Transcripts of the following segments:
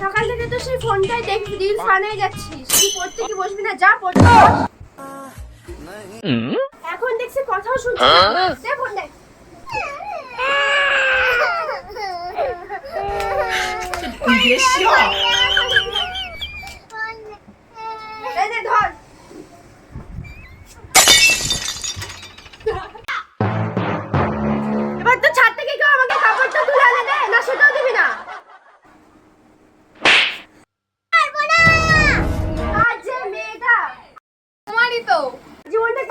সকাল থেকে তো সেই ফোনটাই দেখবি রিলস বানাই যাচ্ছিস তুই পড়তে কি বসবি না যা পড়তে এখন দেখছি কথাও শুনছিস দে ফোন দে বেশি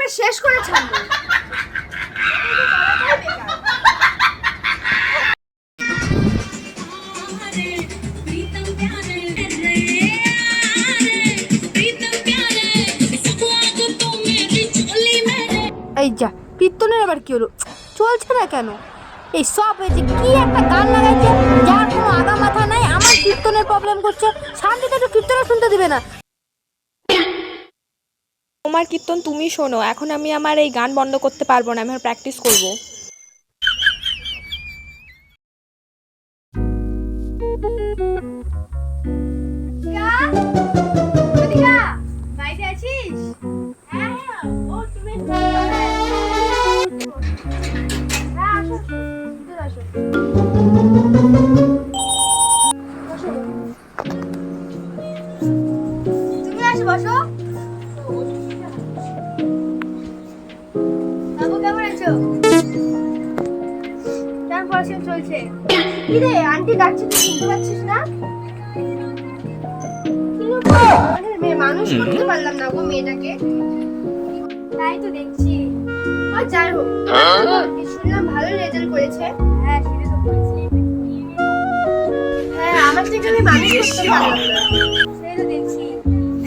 একেবারে শেষ করে ছাড়বো। এই যা, কীর্তনের আবার কি হলো? চলছে না কেন? এই সব হয়েছে কি একটা গান লাগাইছে যার কোনো আগা মাথা নাই, আমার কীর্তনের প্রবলেম করছে। শান্তিতে একটু কীর্তনও শুনতে দিবে না। তোমার কীর্তন তুমি শোনো, এখন আমি আমার এই গান বন্ধ করতে পারব না, আমি প্র্যাকটিস করব। হ্যাঁ হ্যাঁ হ্যাঁ বসো। পড়াশোনা চলছে? কি রে আন্টি ডাকছে তুই শুনতে পাচ্ছিস না? মানুষ করতে পারলাম না গো মেয়েটাকে। তাই তো দেখছি। আর যাই হোক। শুনলাম ভালো রেজাল্ট করেছে। হ্যাঁ সেটা তো বলছি হ্যাঁ আমার থেকে আমি মানুষ করতে পারলাম না। সেই তো দেখছি।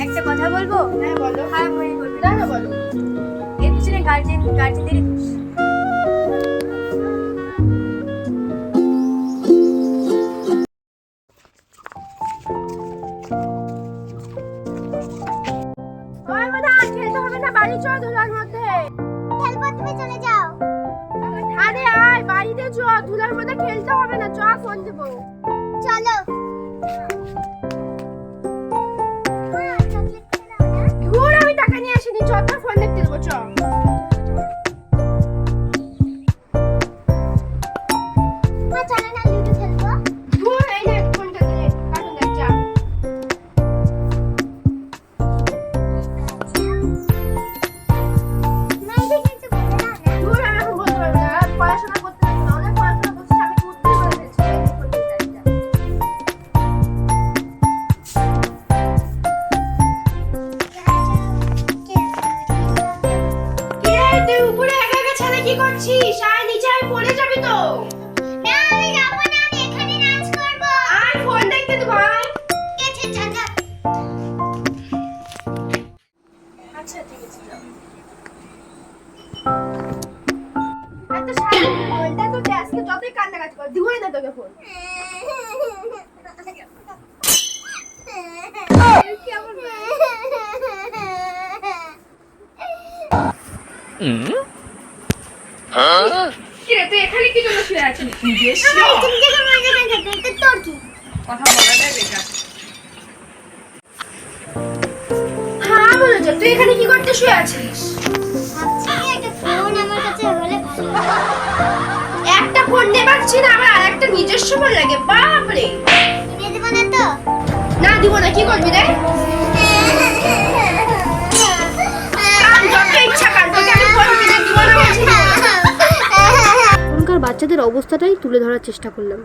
একটা কথা বলব? হ্যাঁ বলো। হ্যাঁ বলব না না বলো। এর পিছনে গার্জেন গার্জেনদেরই আর খেলতে হবে না বাড়ি চল ধুলার মধ্যে। খেলব তুমি চলে যাও। আরে আয় বাড়িতে চ ধুলার মধ্যে খেলতে হবে না চ ফোন দেবো। কি করছিস? আয় নিচে আয় পড়ে যাবি তো। আয় ফোন দেখতে তো ভাই আচ্ছা ঠিক আছে যাও। এত সারা ফোনটা তো আজকে যতই কান্নাকাটি কর দিবই না তোকে ফোন কিরে তুই এখানে কি জন্য শুয়ে আছিস? কথা বলাটাই বেকার। হ্যাঁ বলেছ। তুই এখানে কি করতে শুয়ে আছিস? একটা ফোন নিয়ে পাচ্ছি না আমার আর একটা নিজস্ব ফোন লাগে। বাপরে! না দিব না। কি করবি রে বাচ্চাদের অবস্থাটাই তুলে ধরার চেষ্টা করলাম।